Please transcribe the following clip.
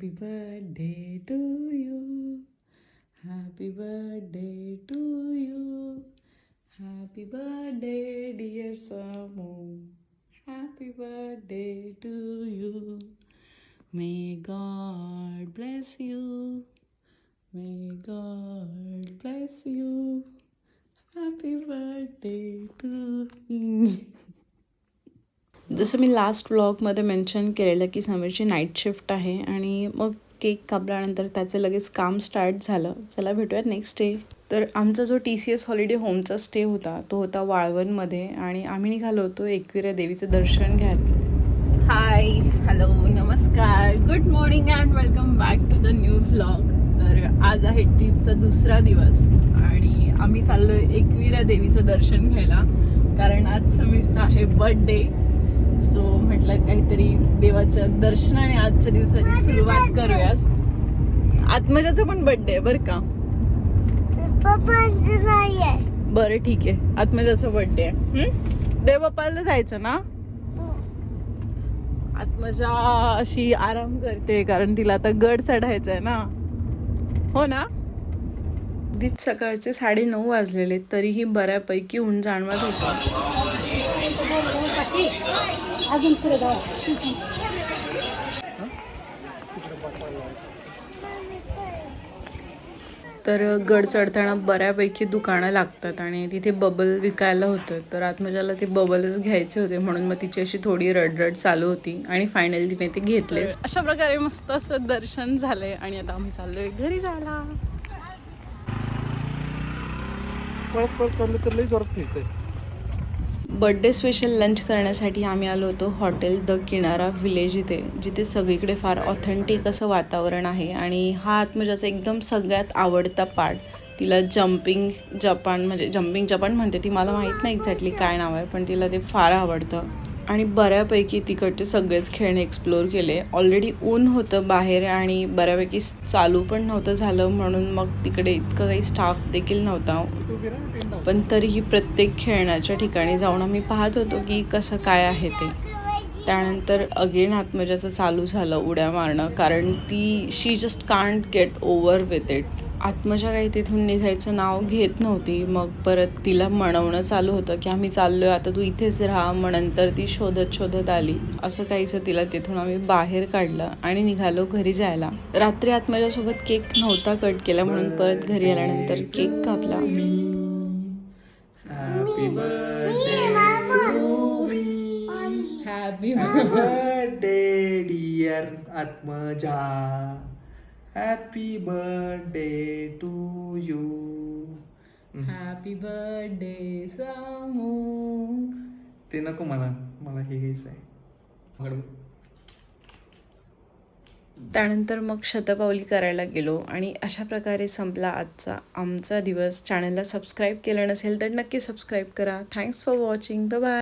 Happy birthday to you. Happy birthday to you. Happy birthday, dear Samu. Happy birthday to you. May God bless you. May God bless you. Happy birthday to me. जसं मी last व्लॉगमध्ये mention केलेलं की समीरची night shift आहे आणि मग cake कापल्यानंतर त्याचं लगेच काम स्टार्ट झालं. चला भेटूयात नेक्स्ट डे तर आमचा जो टी सी एस हॉलिडे होमचा स्टे होता तो होता वाळवणमध्ये आणि आम्ही निघालो होतो एकविरा देवीचं दर्शन घ्यायला. हाय हॅलो नमस्कार. Good morning and welcome back to the new vlog तर आज आहे ट्रिपचा दुसरा दिवस आणि आम्ही चाललो एकविरा देवीचं दर्शन घ्यायला कारण आज समीरचा आहे बर्थडे सो म्हटलं काहीतरी देवाच्या दर्शनाने आजच्या दिवसाची सुरुवात करूयात. आत्मजाचा पण बर्थडे आहे बरं का? बरं ठीक आहे. आत्मजाचा बर्थडे आहे. हं? देवबापाला जायचं ना? आत्मजा अशी आराम करते कारण तिला आता गड चढायचा आहे ना. हो ना? अगदीच सकाळचे साडे नऊ वाजलेले तरीही बऱ्यापैकी ऊन जाणवत होतं. तर गड चढताना बऱ्यापैकी दुकानं लागतात आणि तिथे बबल विकायला होतं. तर आत्मजाला ते बबलच घ्यायचे होते म्हणून मग तिची अशी थोडी रडरड चालू होती आणि फायनली तिने ते घेतले अशा प्रकारे मस्त असं दर्शन झालंय आणि आता आम्ही चाललोय घरी जायला. पळत पळत चाललं तर लई जोरात फिरतंय. बड्डे स्पेशल लंच करण्यासाठी आम्ही आलो होतो हॉटेल द किनारा विलेज इथे जिथे सगळीकडे फार ऑथेंटिक असं वातावरण आहे आणि हा आत्मजाचा एकदम सगळ्यात आवडता पार्ट तिला जम्पिंग जपान म्हणजे जम्पिंग जपान म्हणते ती मला माहीत नाही एक्झॅक्टली काय नाव आहे पण तिला ते फार आवडतं. आणि बऱ्यापैकी तिकडचे सगळेच खेळणे एक्सप्लोअर केले. ऑलरेडी ऊन होतं बाहेर आणि बऱ्यापैकी चालू पण नव्हतं झालं म्हणून मग तिकडे इतकं काही स्टाफ देखील नव्हता. पण तरीही प्रत्येक खेळण्याच्या ठिकाणी जाऊन आम्ही पाहत होतो की कसं काय आहे ते. त्यानंतर अगेन आत्मजाचं चालू झालं उड्या मारणं कारण ती she just can't get over with it Atmaja काही तिथून निघायचं नाव घेत नव्हती. मग परत तिला म्हणवणं चालू होतं की आम्ही चाललोय आता तू इथेच राहा मग नंतर ती शोधत शोधत आली. असं काहीसं तिला तिथून आम्ही बाहेर काढलं आणि निघालो घरी जायला. रात्री आत्मजासोबत केक नव्हता कट केला म्हणून परत घरी आल्यानंतर केक कापला. Happy birthday birthday dear Atmaja happy birthday to you happy birthday Samu ते नको मला. मला हे घ्यायचं आहे. त्यानंतर मग शतपावली करायला गेलो आणि अशा प्रकारे संपला आजचा आमचा दिवस. चॅनलला सबस्क्राईब केलं नसेल तर नक्की सबस्क्राईब करा. Thanks for watching bye